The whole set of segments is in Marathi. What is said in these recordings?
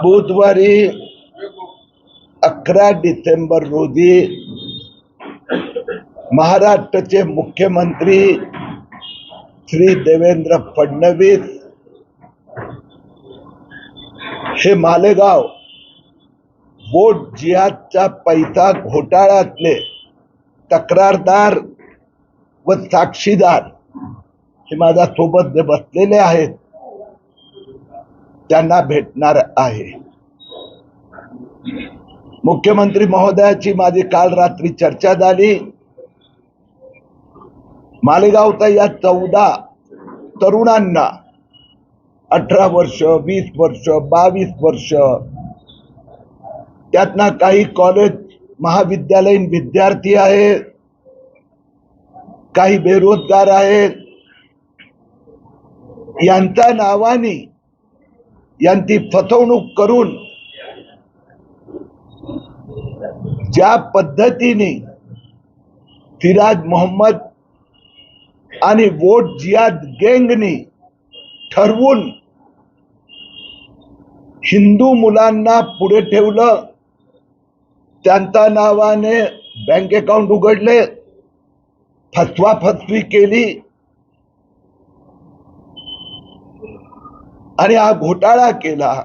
बुधवारी अकरा डिसेंबर रोजी महाराष्ट्राचे मुख्यमंत्री श्री देवेंद्र फडणवीस हे मालेगाव वोट जिहादचा पैसा घोटाळ्यातले तक्रारदार व साक्षीदार हे माझ्या सोबत जे बसलेले आहेत त्यांना भेटणार आहे. मुख्यमंत्री महोदयाची माझी काल रात्री चर्चा झाली. मालेगावचा या चौदा तरुणांना अठरा वर्ष वीस वर्ष बावीस वर्ष त्यातना काही कॉलेज महाविद्यालयीन विद्यार्थी आहेत. काही बेरोजगार आहेत. यांच्या नावाने यांची फसवणूक करून ज्या पद्धतीने फिराज मोहम्मद आणि वोट जियाद गँगने ठरवून हिंदू मुलांना पुढे ठेवलं त्यांच्या नावाने बँक अकाउंट उघडले फसवाफसवी केली आणि हा घोटाळा केला.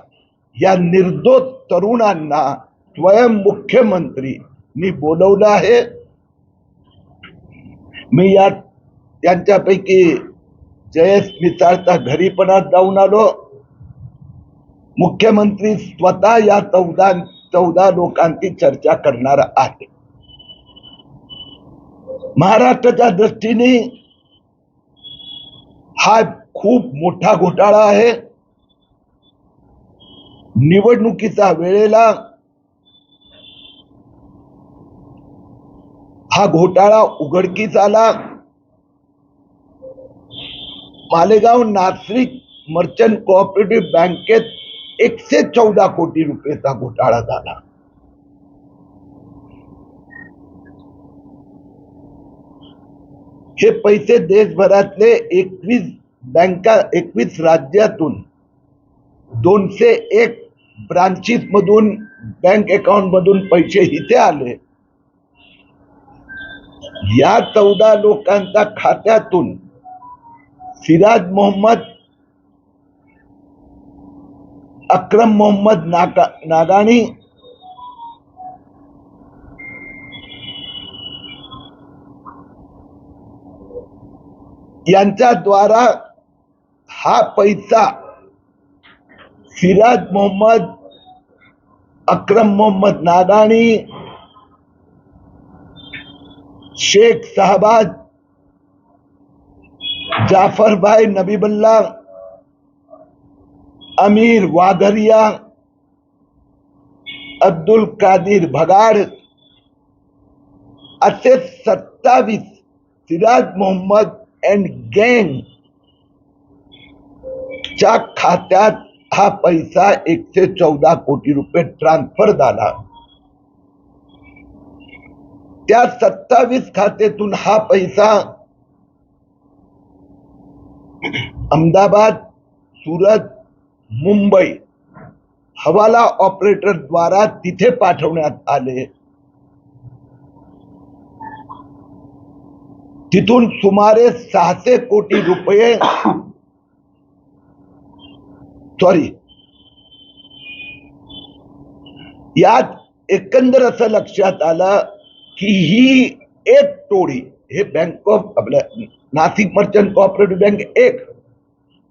या निर्दोष तरुणांना स्वयं मुख्यमंत्री मी बोलवलं आहे. मी या त्यांच्यापैकी जयेश मिसाळच्या घरी पण आज जाऊन आलो. मुख्यमंत्री स्वतः या चौदा चौदा लोकांची चर्चा करणार आहे. महाराष्ट्राच्या दृष्टीने हा खूप मोठा घोटाळा आहे. निवडणुकीचा वेळेला हा घोटाळा उघडकीस आला. मालेगाव नागरिक मर्चंट कोऑपरेटिव्ह बँकेत एकशे चौदा कोटी रुपयेचा घोटाळा झाला. हे पैसे देशभरातले एकवीस बँका एकवीस राज्यातून दोनशे एक ब्रांचेस मधून बँक अकाउंट मधून पैसे इथे आले. या चौदा लोकांच्या खात्यातून सिराज मोहम्मद अक्रम मोहम्मद नाका नागाणी यांच्या द्वारा हा पैसा सिराज मोहम्मद अक्रम मोहम्मद नादानी शेख साहबाज जाफर भाई अमीर वादरिया अब्दुल कादिर भगाड असे सत्तावीस सिराज मोहम्मद अँड गँग च्या खात्यात हा पैसा एकशे चौदा कोटी रुपये ट्रान्सफर झाला. त्या सत्तावीस खात्यातून हा पैसा अहमदाबाद सुरत मुंबई हवाला ऑपरेटर द्वारा तिथे पाठवण्यात आले. तिथून सुमारे सहाशे कोटी रुपये सॉरी. यात एकंदर असं लक्षात आलं की ही एक टोळी हे बँक ऑफ आपल्या नाशिक मर्चंट कोऑपरेटिव्ह बँक एक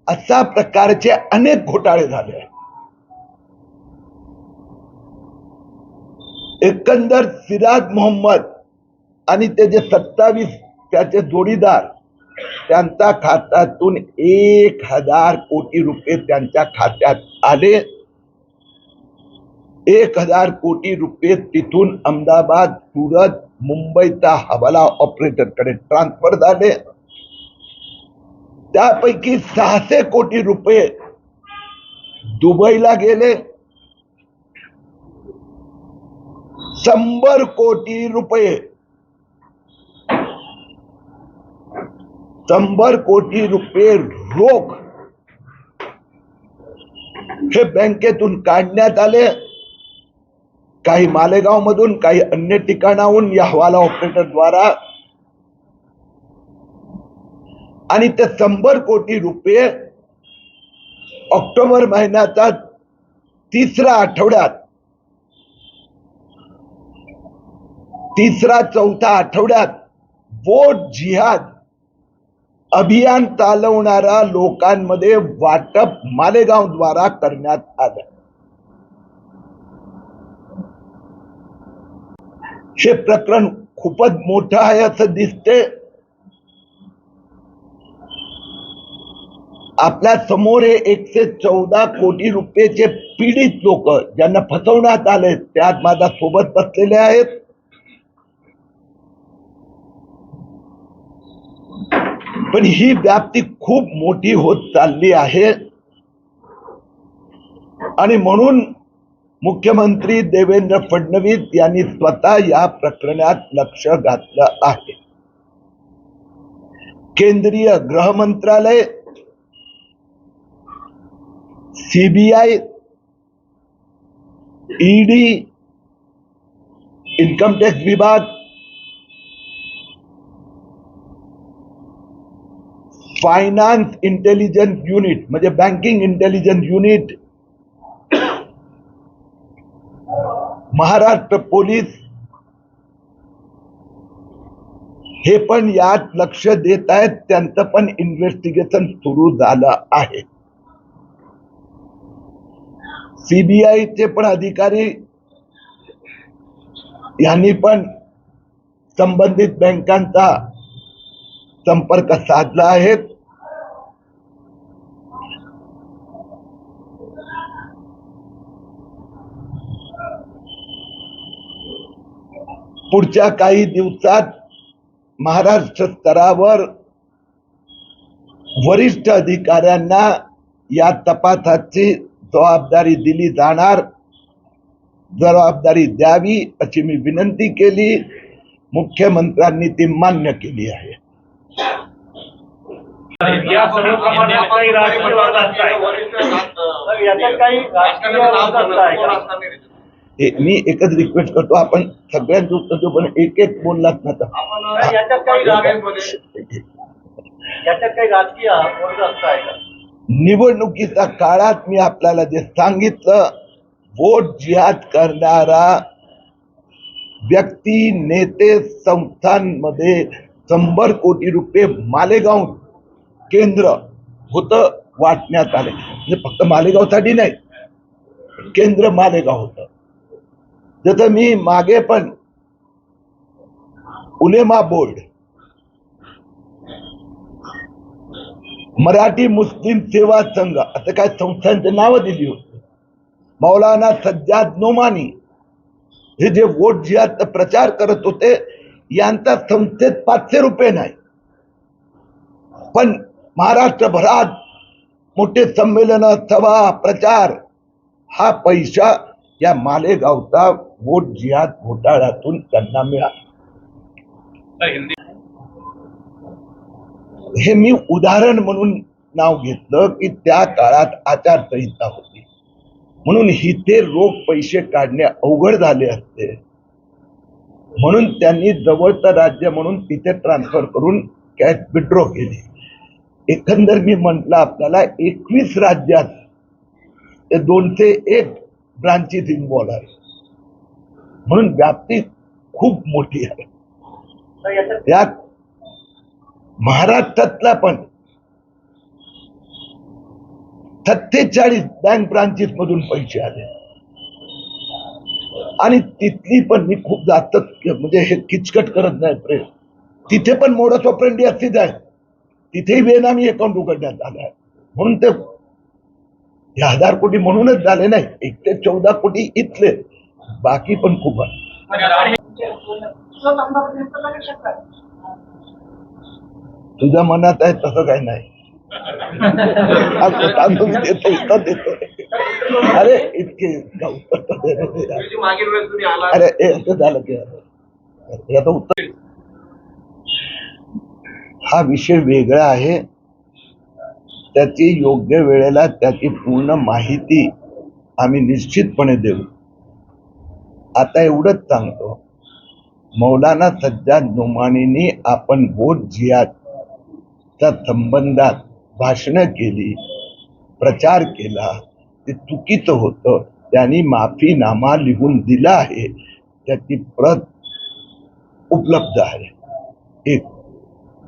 अशा प्रकारचे अनेक घोटाळे झाले. एकंदर सिराज मोहम्मद आणि त्याचे सत्तावीस त्याचे जोडीदार खात्यातून एक हज़ार कोटी रुपये खात्यात आले. एक हज़ार कोटी रुपये तिथून अहमदाबाद, सुरत, मुंबईचा हवाला ऑपरेटर कडे ट्रान्सफर झाले. त्यापैकी सहाशे कोटी रुपये दुबईला गेले. शंभर कोटी रुपये शंभर कोटी रुपये रोख हे बँकेतून काढण्यात आले. काही मालेगाव मधून काही अन्य ठिकाणाहून या हवाला ऑपरेटर द्वारा. आणि ते शंभर कोटी रुपये ऑक्टोबर महिन्याचा तिसरा आठवड्यात तिसरा चौथा आठवड्यात वोट जिहाद अभियान चालवणाऱ्या लोकांमध्ये वाटप मालेगाव द्वारा करण्यात आलं. हे प्रकरण खूपच मोठं आहे असं दिसते आपल्यासमोर हे एकशे चौदा कोटी रुपयेचे पीडित लोक ज्यांना फसवण्यात आले त्यात माझ्या सोबत बसलेले आहेत. पण ही व्याप्ती खूप मोठी होत चालली आहे. आणि म्हणून मुख्यमंत्री देवेंद्र फडणवीस यांनी स्वतः या प्रकरणात लक्ष घातलं आहे. केंद्रीय गृह मंत्रालय सीबीआय ईडी इन्कम टॅक्स विभाग फायनान्स इंटेलिजन्स युनिट म्हणजे banking intelligence unit Maharashtra police हे पण यात लक्ष देत आहेत. त्यांचं पण इन्व्हेस्टिगेशन सुरू झालं आहे. सीबीआयचे पण अधिकारी यांनी पण संबंधित बँकांचा संपर्क साधला आहे. पुढच्या काही दिवसात महाराष्ट्र स्तरावर वरिष्ठ अधिकाऱ्यांना या तपासाची जबाबदारी दिली जाणार. जबाबदारी द्यावी अशी मी विनंती केली. मुख्यमंत्र्यांनी ती मान्य केली आहे. या काही राजकीय हे मी एकच रिक्वेस्ट करतो आपण सगळ्यांच उत्तर देऊ पण एक एक असताय का? निवडणुकीच्या काळात मी आपल्याला जे सांगितलं वोट जिहाद करणारा व्यक्ती नेते संस्थांमध्ये शंभर कोटी रुपये मालेगाव केंद्र होत वाटण्यात आले. म्हणजे फक्त मालेगावसाठी नाही केंद्र मालेगाव होत. जसं मी मागे पण उलेमा बोर्ड मराठी मुस्लिम सेवा संघ असं काय संस्थांची नावं दिली होती. मौलाना सज्जाद नोमानी हे जे वोट जिहाद प्रचार करत होते यांचा संस्थेत पाचशे रुपये नाही. पण महाराष्ट्रभरात मोठे संमेलन सभा प्रचार हा पैसा या मालेगावचा वोट जिहाद घोटाळ्यातून त्यांना मिळाला. हे मी उदाहरण म्हणून नाव घेतलं की त्या काळात आचारसंहिता होती. म्हणून हिते रोख पैसे काढणे अवघड झाले असते. म्हणून त्यांनी जवळचं राज्य म्हणून तिथे ट्रान्सफर करून कॅश विड्रॉ केली. एकंदर मी म्हटलं आपल्याला एकवीस राज्यात ते दोनशे एक ब्रांचेस इन्व्हॉल्व आहे. म्हणून व्याप्ती खूप मोठी आहे. यात महाराष्ट्रातला पण सत्तेचाळीस बँक ब्रांचेस मधून पैसे आले. आणि तिथली पण मी खूप जास्त म्हणजे हे किचकट करत नाही प्रेम. तिथे पण मोडस ऑपरेंडी असतीच आहे. तिथेही बेनामी अकाउंट उघडण्यात आलं आहे. म्हणून ते हे हजार कोटी म्हणूनच झाले नाही. एक ते चौदा कोटी इथले. बाकी पण खूप आहे. तुझ्या मनात आहे तसं काही नाही. देतो देतो. अरे इतके अरे असं झालं की याचं उत्तर. हा विषय वेगळा आहे. त्याची योग्य वेळेला त्याची पूर्ण माहिती आम्ही निश्चितपणे देऊ. आता एवढंच सांगतो. मौलाना सज्जाद नुमानीनी आपण बोध जिहादच्या संबंधात भाषणं केली प्रचार केला ते चुकीचं होतं. त्यांनी माफीनामा लिहून दिला आहे. त्याची प्रत उपलब्ध आहे. एक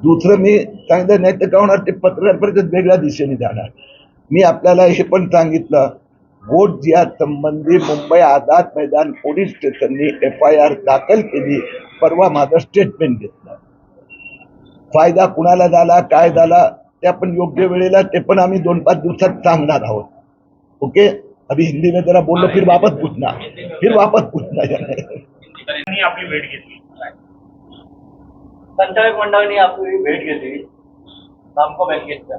दुसरं मी सांगितलं नाही तर का होणार? ते पत्रकार परिषद वेगळ्या दिशेने जाणार. मी आपल्याला हे पण सांगितलं वोट जिहाद संबंधी मुंबई आझाद मैदान पोलीस स्टेशननी एफ आय आर दाखल केली. परवा माझं स्टेटमेंट घेतलं. फायदा कुणाला झाला काय झाला ते आपण योग्य वेळेला ते पण आम्ही दोन पाच दिवसात सांगणार आहोत. ओके अभी हिंदी में जरा बोलो फिर वापस पूछना. फिर वापस पूछना त्यांनी आपली भेट घेतली. संचालक मंडळाने आपली भेट घेतली. नामको बँकेच्या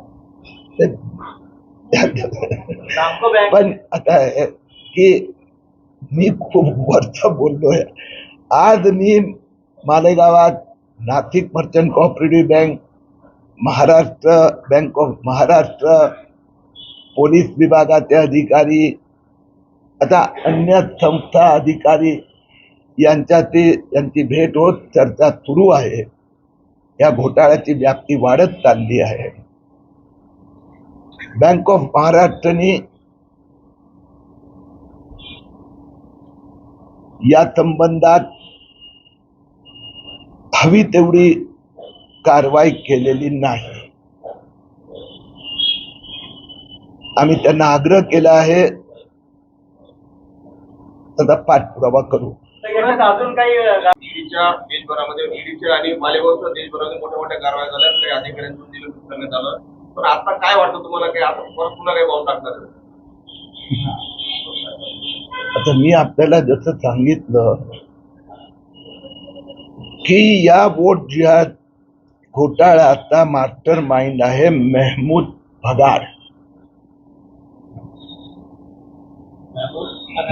त्यात पण आता की मी खूप वर्ष बोललोय. आज मी मालेगावात Nashik merchant cooperative bank Maharashtra bank of Maharashtra police विभागाचे अधिकारी आता अन्य संस्था अधिकारी यांच्याती यांची भेट होत चर्चा सुरू आहे. या घोटाळ्याची व्याप्ती वाढत चालली आहे. बँक ऑफ महाराष्ट्रनी या संबंधात हवी तेवढी कारवाई केलेली नाही. आम्ही त्यांना आग्रह केला आहे. त्याचा पाठपुरावा करू. अजून काही ईडीच्या देशभरामध्ये ईडीच्या आणि मालेगावच्या देशभरामध्ये मोठ्या मोठ्या कारवाया झाल्या. काही अधिकाऱ्यांचं निलंबित करण्यात आलं. पण आता काय वाटतं तुम्हाला काय आता परत पुन्हा काही पाऊल टाकणार आहे? आता मी आपल्याला जसं सांगितलं की या वोट जिहाद घोटाळ्याचा मास्टर माइंड आहे मेहमूद भगार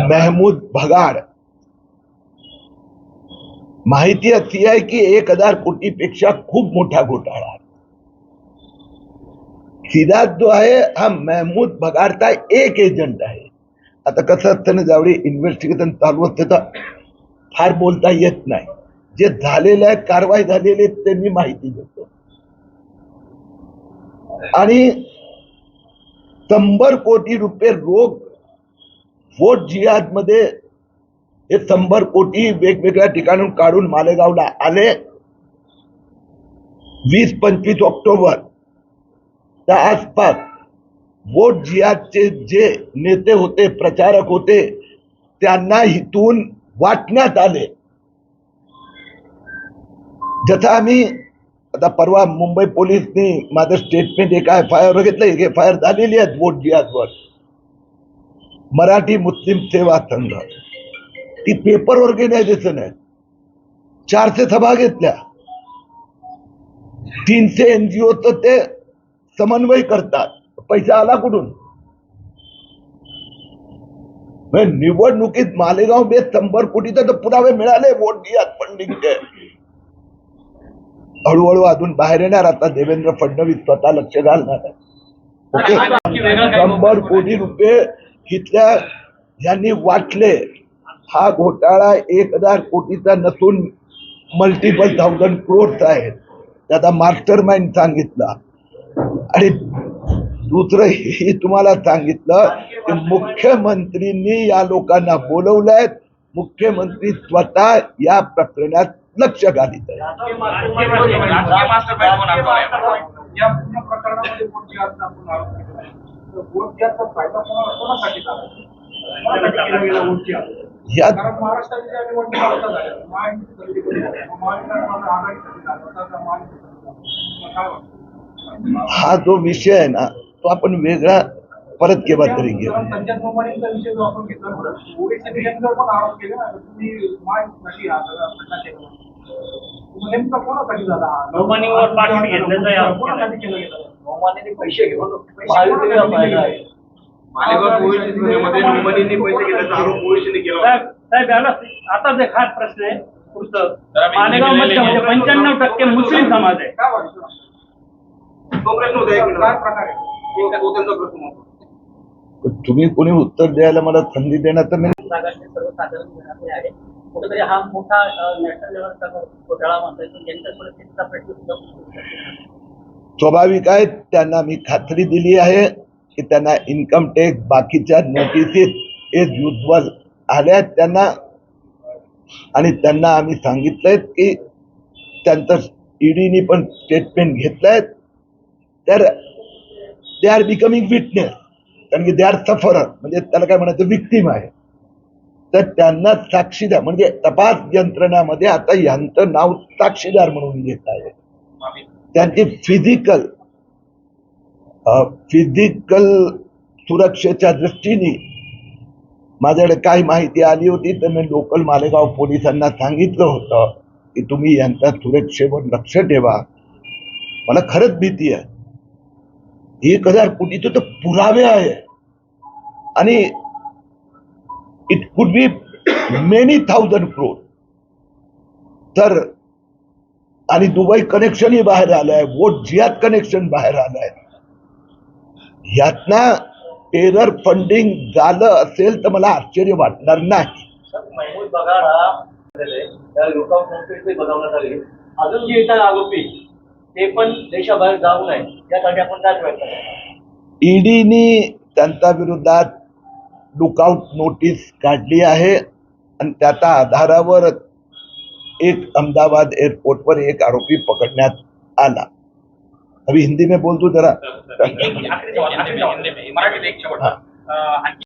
मेहमूद भगाड माहिती अशी आहे की एक हजार कोटी पेक्षा खूप मोठा घोटाळा आहे. सिद्धार्थ जो आहे हा महमूद भगाडचा एक एजंट आहे. आता कसं असतं ना ज्यावेळी इन्व्हेस्टिगेशन चालू असते तर फार बोलता येत नाही. जे झालेलं आहे कारवाई झालेली त्यांनी माहिती देतो. आणि शंभर कोटी रुपये रोख वोट जिहादमध्ये हे शंभर कोटी वेगवेगळ्या ठिकाणून काढून मालेगावला आले. वीस पंचवीस ऑक्टोबर त्या आसपास वोट जियाचे जे नेते होते प्रचारक होते त्यांना इथून वाटण्यात आले. जसं आम्ही आता परवा मुंबई पोलिसनी माझं स्टेटमेंट एका एफ आय आर घेतलं एफ आय आर झालेली आहेत वोट जिहादवर मराठी मुस्लिम सेवा संघ. ती पेपर ऑर्गनायझेशन आहे चारशे सभा घेतल्या. तीनशे एनजीओ तर ते समन्वय करतात. पैसा आला कुठून? निवडणुकीत मालेगाव बेस शंभर कोटीचे तर पुरावे मिळाले वोट जिहाद फंडिंगचे. हळूहळू अजून बाहेर येणार. आता देवेंद्र फडणवीस स्वतः लक्ष घालणार ओके? शंभर कोटी रुपये इथल्या यांनी वाटले हा घोटाळा एक हजार कोटीचा नसून मल्टिपल थाउजंड क्रोड्स आहेत. त्याचा मास्टर माइंड सांगितला. आणि दुसरं हे तुम्हाला सांगितलं की मुख्यमंत्रींनी या लोकांना बोलवलंय मुख्यमंत्री स्वतः या प्रकरणात लक्ष घालीत आहे. हा जो विषय आहे ना तो आपण वेगळा परत केव्हा तरी घेऊ. पैसे घेऊन. साहेब याला आता जे खास प्रश्न आहे पुढचं. मालेगावमध्ये म्हणजे पंच्याण्णव टक्के मुस्लिम समाज आहे. तो प्रश्न होता एक काय मिनिट. प्रकार आहे? तो तो त्यांचा प्रश्न होता. तुम्ही कोणी उत्तर द्यायला मला संधी देणार तर मी कुठेतरी हा मोठा नॅशनल लेवलचा घोटाळा म्हणता येतो ज्यांच्या परिस्थितीचा प्रश्न सुद्धा उद्भवू शकतो. स्वाभाविक आहे त्यांना मी खात्री दिली आहे की त्यांना इन्कम टॅक्स बाकीच्या नोटिसीस हे युद्धवर आल्या आहेत त्यांना. आणि त्यांना आम्ही सांगितलंय की त्यांचं ईडीनी पण स्टेटमेंट घेतलंय. तर दे आर बिकमिंग विटनेस कारण की दे आर सफरर म्हणजे त्याला काय म्हणायचं? विक्टीम आहे. तर त्यांना साक्षीदार म्हणजे तपास यंत्रणामध्ये आता यांचं नाव साक्षीदार म्हणून घेत आहे. त्यांची फिजिकल फिजिकल सुरक्षेच्या दृष्टीने माझ्याकडे काही माहिती आली होती. तर मी लोकल मालेगाव पोलिसांना सांगितलं होतं की तुम्ही यांच्या सुरक्षेवर लक्ष ठेवा. मला खरंच भीती आहे. एक हजार कोटी तर पुरावे आहे. आणि it could be many thousand क्रोड तर आणि दुबई कनेक्शनही बाहेर आलंय वोट जियात कनेक्शन बाहेर आलंय. यातना टेरर फंडिंग झालं असेल तर मला आश्चर्य वाटणार नाही. महमूद बगाड हा ते पण देशाबाहेर जाऊ नये यासाठी आपण काय प्रयत्न ईडीनी त्यांच्या विरोधात लुकआउट नोटीस काढली आहे आणि त्याच्या आधारावर एक अहमदाबाद एअरपोर्टवर एक आरोपी पकडण्यात आला अभी हिंदी में बोल दू जरा